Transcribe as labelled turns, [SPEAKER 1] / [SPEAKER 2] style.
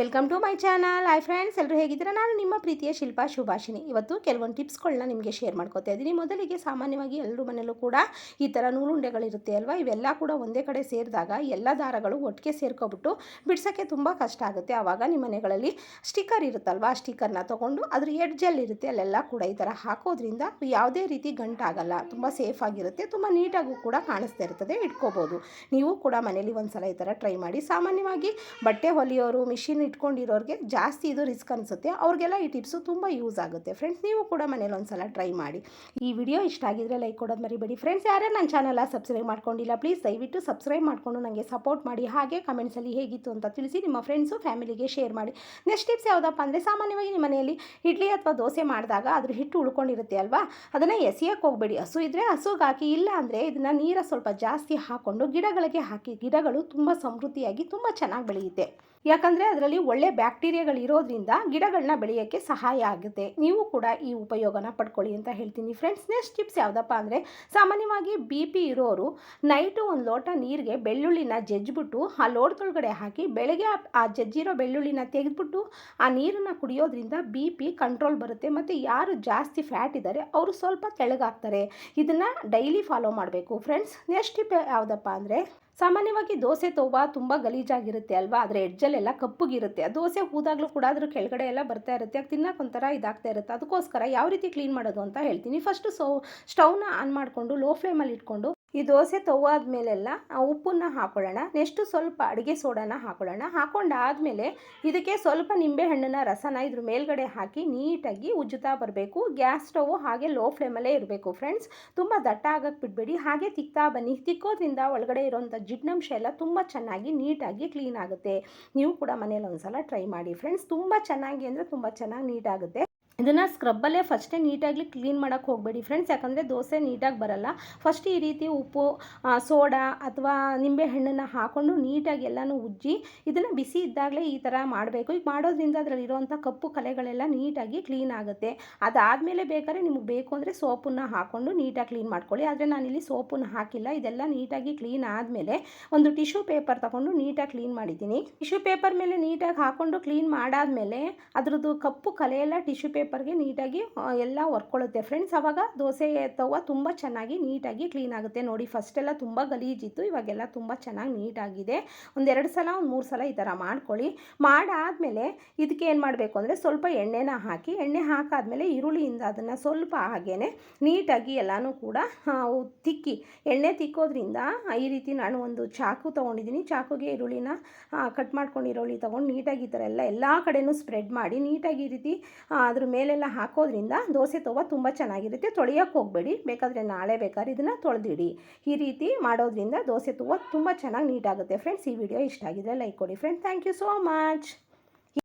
[SPEAKER 1] Welcome to my channel hi friends ಎಲ್ಲರೂ ಹೇಗಿದ್ದೀರಾ? ನಾನು ನಿಮ್ಮ ಪ್ರೀತಿಯ ಶಿಲ್ಪಾ ಶುಭಾಷಿನಿ ಇವತ್ತು ಕೆಲವೊಂದು ಟಿಪ್ಸ್ಗಳನ್ನ ನಿಮಗೆ ಶೇರ್ ಮಾಡ್ಕೋತಾ ಇದ್ದೀನಿ. ಮೊದಲಿಗೆ ಸಾಮಾನ್ಯವಾಗಿ ಎಲ್ಲರ ಮನೆಯಲ್ಲೂ ಕೂಡ ಈ ಥರ ನೂಲುಂಡೆಗಳಿರುತ್ತೆ ಅಲ್ವಾ? ಇವೆಲ್ಲ ಕೂಡ ಒಂದೇ ಕಡೆ ಸೇರಿದಾಗ ಎಲ್ಲ ದಾರಗಳು ಒಟ್ಟಿಗೆ ಸೇರ್ಕೊಬಿಟ್ಟು ಬಿಡ್ಸೋಕ್ಕೆ ತುಂಬ ಕಷ್ಟ ಆಗುತ್ತೆ. ಆವಾಗ ನಿಮ್ಮ ಮನೆಗಳಲ್ಲಿ ಸ್ಟಿಕ್ಕರ್ ಇರುತ್ತಲ್ವ? ಆ ಸ್ಟಿಕ್ಕರ್ನ ತೊಗೊಂಡು ಅದ್ರ ಎಡ್ಜಲ್ಲಿ ಇರುತ್ತೆ. ಅಲ್ಲೆಲ್ಲ ಕೂಡ ಈ ಥರ ಹಾಕೋದ್ರಿಂದ ಯಾವುದೇ ರೀತಿ ಗಂಟಾಗಲ್ಲ. ತುಂಬ ಸೇಫ್ ಆಗಿರುತ್ತೆ. ತುಂಬ ನೀಟಾಗೂ ಕೂಡ ಕಾಣಿಸ್ತಾ ಇರ್ತದೆ. ಇಟ್ಕೋಬೋದು. ನೀವು ಕೂಡ ಮನೇಲಿ ಒಂದು ಸಲ ಈ ಥರ ಟ್ರೈ ಮಾಡಿ. ಸಾಮಾನ್ಯವಾಗಿ ಬಟ್ಟೆ ಹೊಲಿಯೋರು ಮಿಷಿನ್ ಇಟ್ಕೊಂಡಿರೋರಿಗೆ ಜಾಸ್ತಿ ಇದು ರಿಸ್ಕ್ ಅನಿಸುತ್ತೆ. ಅವ್ರಿಗೆಲ್ಲ ಈ ಟಿಪ್ಸು ತುಂಬ ಯೂಸ್ ಆಗುತ್ತೆ. ಫ್ರೆಂಡ್ಸ್ ನೀವು ಕೂಡ ಮನೇಲಿ ಒಂದ್ಸಲ ಟ್ರೈ ಮಾಡಿ. ಈ ವಿಡಿಯೋ ಇಷ್ಟ ಆಗಿದ್ರೆ ಲೈಕ್ ಕೊಡೋದು ಮರಿಬೇಡಿ. ಫ್ರೆಂಡ್ಸ್ ಯಾರೇ ನನ್ನ ಚಾನಲ್ ಸಬ್ಸ್ಕ್ರೈಬ್ ಮಾಡ್ಕೊಂಡಿಲ್ಲ ಪ್ಲೀಸ್ ದಯವಿಟ್ಟು ಸಬ್ಸ್ಕ್ರೈಬ್ ಮಾಡಿಕೊಂಡು ನನಗೆ ಸಪೋರ್ಟ್ ಮಾಡಿ. ಹಾಗೆ ಕಮೆಂಟ್ಸಲ್ಲಿ ಹೇಗಿತ್ತು ಅಂತ ತಿಳಿಸಿ ನಿಮ್ಮ ಫ್ರೆಂಡ್ಸು ಫ್ಯಾಮಿಲಿಗೆ ಶೇರ್ ಮಾಡಿ. ನೆಕ್ಸ್ಟ್ ಟಿಪ್ಸ್ ಯಾವುದಪ್ಪ ಅಂದರೆ ಸಾಮಾನ್ಯವಾಗಿ ನಿಮ್ಮ ಮನೆಯಲ್ಲಿ ಇಡ್ಲಿ ಅಥವಾ ದೋಸೆ ಮಾಡಿದಾಗ ಅದ್ರ ಹಿಟ್ಟು ಉಳ್ಕೊಂಡಿರುತ್ತೆ ಅಲ್ವಾ? ಅದನ್ನು ಎಸೆಯೋಕ್ಕೆ ಹೋಗಬೇಡಿ. ಹಸು ಇದ್ದರೆ ಹಸುಗೆ ಹಾಕಿ, ಇಲ್ಲ ಅಂದರೆ ಇದನ್ನು ನೀರ ಸ್ವಲ್ಪ ಜಾಸ್ತಿ ಹಾಕ್ಕೊಂಡು ಗಿಡಗಳಿಗೆ ಹಾಕಿ, ಗಿಡಗಳು ತುಂಬ ಸಮೃದ್ಧಿಯಾಗಿ ತುಂಬ ಚೆನ್ನಾಗಿ ಬೆಳೆಯುತ್ತೆ. ಯಾಕಂದರೆ ಅದರಲ್ಲಿ ಒಳ್ಳೆ ಬ್ಯಾಕ್ಟೀರಿಯಾಗಳು ಇರೋದ್ರಿಂದ ಗಿಡಗಳನ್ನ ಬೆಳೆಯೋಕ್ಕೆ ಸಹಾಯ ಆಗುತ್ತೆ. ನೀವು ಕೂಡ ಈ ಉಪಯೋಗನ ಪಡ್ಕೊಳ್ಳಿ ಅಂತ ಹೇಳ್ತೀನಿ ಫ್ರೆಂಡ್ಸ್ ನೆಕ್ಸ್ಟ್ ಟಿಪ್ಸ್ ಯಾವುದಪ್ಪ ಅಂದರೆ ಸಾಮಾನ್ಯವಾಗಿ ಬಿ ಪಿ ಇರೋರು ನೈಟು ಒಂದು ಲೋಟ ನೀರಿಗೆ ಬೆಳ್ಳುಳ್ಳಿನ ಜಜ್ಜಿಬಿಟ್ಟು ಆ ಲೋಟದೊಳಗಡೆ ಹಾಕಿ ಬೆಳಗ್ಗೆ ಆ- ಜಜ್ಜಿರೋ ಬೆಳ್ಳುಳ್ಳಿನ ತೆಗೆದ್ಬಿಟ್ಟು ಆ ನೀರನ್ನು ಕುಡಿಯೋದ್ರಿಂದ ಬಿ ಪಿ ಕಂಟ್ರೋಲ್ ಬರುತ್ತೆ. ಮತ್ತು ಯಾರು ಜಾಸ್ತಿ ಫ್ಯಾಟ್ ಇದ್ದಾರೆ ಅವರು ಸ್ವಲ್ಪ ತೆಳಗಾಗ್ತಾರೆ ಇದನ್ನು ಡೈಲಿ ಫಾಲೋ ಮಾಡಬೇಕು ಫ್ರೆಂಡ್ಸ್ ನೆಕ್ಸ್ಟ್ ಟಿಪ್ ಯಾವುದಪ್ಪ ಅಂದರೆ ಸಾಮಾನ್ಯವಾಗಿ ದೋಸೆ ತೋವ ತುಂಬ ಗಲೀಜಾಗಿರುತ್ತೆ ಅಲ್ವಾ? ಅದರ ಎಡ್ಜಲ್ಲೆಲ್ಲ ಕಪ್ಪುಗಿರುತ್ತೆ. ಆ ದೋಸೆ ಹೂದಾಗಲೂ ಕೂಡ ಅದ್ರ ಕೆಳಗಡೆ ಎಲ್ಲ ಬರ್ತಾ ಇರುತ್ತೆ. ಅದು ತಿನ್ನೋಕೆ ಒಂಥರ ಇದಾಗ್ತಾ ಇರುತ್ತೆ. ಅದಕ್ಕೋಸ್ಕರ ಯಾವ ರೀತಿ ಕ್ಲೀನ್ ಮಾಡೋದು ಅಂತ ಹೇಳ್ತೀನಿ. ಫಸ್ಟು ಸೋ ಸ್ಟವ್ನ ಆನ್ ಮಾಡಿಕೊಂಡು ಲೋ ಫ್ಲೇಮಲ್ಲಿ ಇಟ್ಕೊಂಡು ಈ ದೋಸೆ ತವ್ವಾದ ಮೇಲೆಲ್ಲ ಉಪ್ಪನ್ನ ಹಾಕೊಳ್ಳೋಣ. ನೆಕ್ಸ್ಟು ಸ್ವಲ್ಪ ಅಡುಗೆ ಸೋಡಾನ ಹಾಕೊಳ್ಳೋಣ. ಹಾಕೊಂಡಾದಮೇಲೆ ಇದಕ್ಕೆ ಸ್ವಲ್ಪ ನಿಂಬೆಹಣ್ಣಿನ ರಸನ ಇದ್ರ ಮೇಲ್ಗಡೆ ಹಾಕಿ ನೀಟಾಗಿ ಉಜ್ಜುತ್ತಾ ಬರಬೇಕು. ಗ್ಯಾಸ್ ಸ್ಟವ್ ಹಾಗೆ ಲೋ ಫ್ಲೇಮಲ್ಲೇ ಇರಬೇಕು ಫ್ರೆಂಡ್ಸ್. ತುಂಬ ದಟ್ಟ ಆಗಕ್ಕೆ ಬಿಡಬೇಡಿ. ಹಾಗೆ ತಿಕ್ತಾ ಬನ್ನಿ. ತಿಕ್ಕೋದ್ರಿಂದ ಒಳಗಡೆ ಇರೋಂಥ ಜಿಡ್ನಂಶ ಎಲ್ಲ ತುಂಬ ಚೆನ್ನಾಗಿ ನೀಟಾಗಿ ಕ್ಲೀನ್ ಆಗುತ್ತೆ. ನೀವು ಕೂಡ ಮನೇಲಿ ಒಂದ್ಸಲ ಟ್ರೈ ಮಾಡಿ ಫ್ರೆಂಡ್ಸ್. ತುಂಬ ಚೆನ್ನಾಗಿ ಅಂದರೆ ತುಂಬ ಚೆನ್ನಾಗಿ ನೀಟಾಗುತ್ತೆ. ಇದನ್ನು ಸ್ಕ್ರಬ್ಬಲ್ಲೇ ಫಸ್ಟೇ ನೀಟಾಗಿ ಕ್ಲೀನ್ ಮಾಡೋಕ್ಕೆ ಹೋಗಬೇಡಿ ಫ್ರೆಂಡ್ಸ್ ಯಾಕಂದರೆ ದೋಸೆ ನೀಟಾಗಿ ಬರಲ್ಲ. ಫಸ್ಟ್ ಈ ರೀತಿ ಉಪ್ಪು ಸೋಡಾ ಅಥವಾ ನಿಂಬೆಹಣ್ಣನ್ನು ಹಾಕ್ಕೊಂಡು ನೀಟಾಗಿ ಎಲ್ಲನೂ ಉಜ್ಜಿ ಇದನ್ನು ಬಿಸಿ ಇದ್ದಾಗಲೇ ಈ ಥರ ಮಾಡಬೇಕು. ಈಗ ಮಾಡೋದ್ರಿಂದ ಅದರಲ್ಲಿರುವಂಥ ಕಪ್ಪು ಕಲೆಗಳೆಲ್ಲ ನೀಟಾಗಿ ಕ್ಲೀನ್ ಆಗುತ್ತೆ. ಅದಾದಮೇಲೆ ಬೇಕಾದ್ರೆ ನಿಮಗೆ ಬೇಕು ಅಂದರೆ ಸೋಪನ್ನು ಹಾಕ್ಕೊಂಡು ನೀಟಾಗಿ ಕ್ಲೀನ್ ಮಾಡ್ಕೊಳ್ಳಿ. ಆದರೆ ನಾನಿಲ್ಲಿ ಸೋಪನ್ನು ಹಾಕಿಲ್ಲ. ಇದೆಲ್ಲ ನೀಟಾಗಿ ಕ್ಲೀನ್ ಆದಮೇಲೆ ಒಂದು ಟಿಶ್ಯೂ ಪೇಪರ್ ತಗೊಂಡು ನೀಟಾಗಿ ಕ್ಲೀನ್ ಮಾಡಿದ್ದೀನಿ. ಟಿಶ್ಯೂ ಪೇಪರ್ ಮೇಲೆ ನೀಟಾಗಿ ಹಾಕ್ಕೊಂಡು ಕ್ಲೀನ್ ಮಾಡಾದಮೇಲೆ ಅದರದ್ದು ಕಪ್ಪು ಕಲೆಯೆಲ್ಲ ಟಿಶ್ಯೂ ಟಿಶ್ಯೂ ಪೇಪರ್ಗೆ ನೀಟಾಗಿ ಎಲ್ಲ ಹೊರ್ಕೊಳ್ಳುತ್ತೆ ಫ್ರೆಂಡ್ಸ್ ಆವಾಗ ದೋಸೆ ತವ ತುಂಬ ಚೆನ್ನಾಗಿ ನೀಟಾಗಿ ಕ್ಲೀನ್ ಆಗುತ್ತೆ. ನೋಡಿ, ಫಸ್ಟೆಲ್ಲ ತುಂಬ ಗಲೀಜಿತ್ತು, ಇವಾಗೆಲ್ಲ ತುಂಬ ಚೆನ್ನಾಗಿ ನೀಟಾಗಿದೆ. ಒಂದೆರಡು ಸಲ, ಒಂದು ಮೂರು ಸಲ ಈ ಥರ ಮಾಡ್ಕೊಳ್ಳಿ. ಮಾಡಾದಮೇಲೆ ಇದಕ್ಕೆ ಏನು ಮಾಡಬೇಕು ಅಂದರೆ, ಸ್ವಲ್ಪ ಎಣ್ಣೆನ ಹಾಕಿ, ಎಣ್ಣೆ ಹಾಕಾದಮೇಲೆ ಈರುಳ್ಳಿಯಿಂದ ಅದನ್ನು ಸ್ವಲ್ಪ ಹಾಗೇ ನೀಟಾಗಿ ಎಲ್ಲನೂ ಕೂಡ ತಿಕ್ಕಿ, ಎಣ್ಣೆ ತಿಕ್ಕೋದ್ರಿಂದ ಈ ರೀತಿ ನಾನು ಒಂದು ಚಾಕು ತೊಗೊಂಡಿದ್ದೀನಿ. ಚಾಕುಗೆ ಈರುಳ್ಳಿನ ಕಟ್ ಮಾಡ್ಕೊಂಡು ಈರುಳ್ಳಿ ತೊಗೊಂಡು ನೀಟಾಗಿ ಈ ಥರ ಎಲ್ಲ ಎಲ್ಲ ಕಡೆನೂ ಸ್ಪ್ರೆಡ್ ಮಾಡಿ ನೀಟಾಗಿ ಈ ರೀತಿ ಅದ್ರ ಮೇಲೆಲ್ಲ ಹಾಕೋದ್ರಿಂದ ದೋಸೆ ತವ ತುಂಬ ಚೆನ್ನಾಗಿರುತ್ತೆ. ತೊಳೆಯೋಕೆ ಹೋಗಬೇಡಿ. ಬೇಕಾದರೆ ನಾಳೆ ಬೇಕಾದ್ರೆ ಇದನ್ನು ತೊಳೆದಿಡಿ. ಈ ರೀತಿ ಮಾಡೋದ್ರಿಂದ ದೋಸೆ ತವ ತುಂಬ ಚೆನ್ನಾಗಿ ನೀಟಾಗುತ್ತೆ. ಫ್ರೆಂಡ್ಸ್ ಈ ವಿಡಿಯೋ ಇಷ್ಟ ಆಗಿದ್ರೆ ಲೈಕ್ ಕೊಡಿ. Friends thank you so much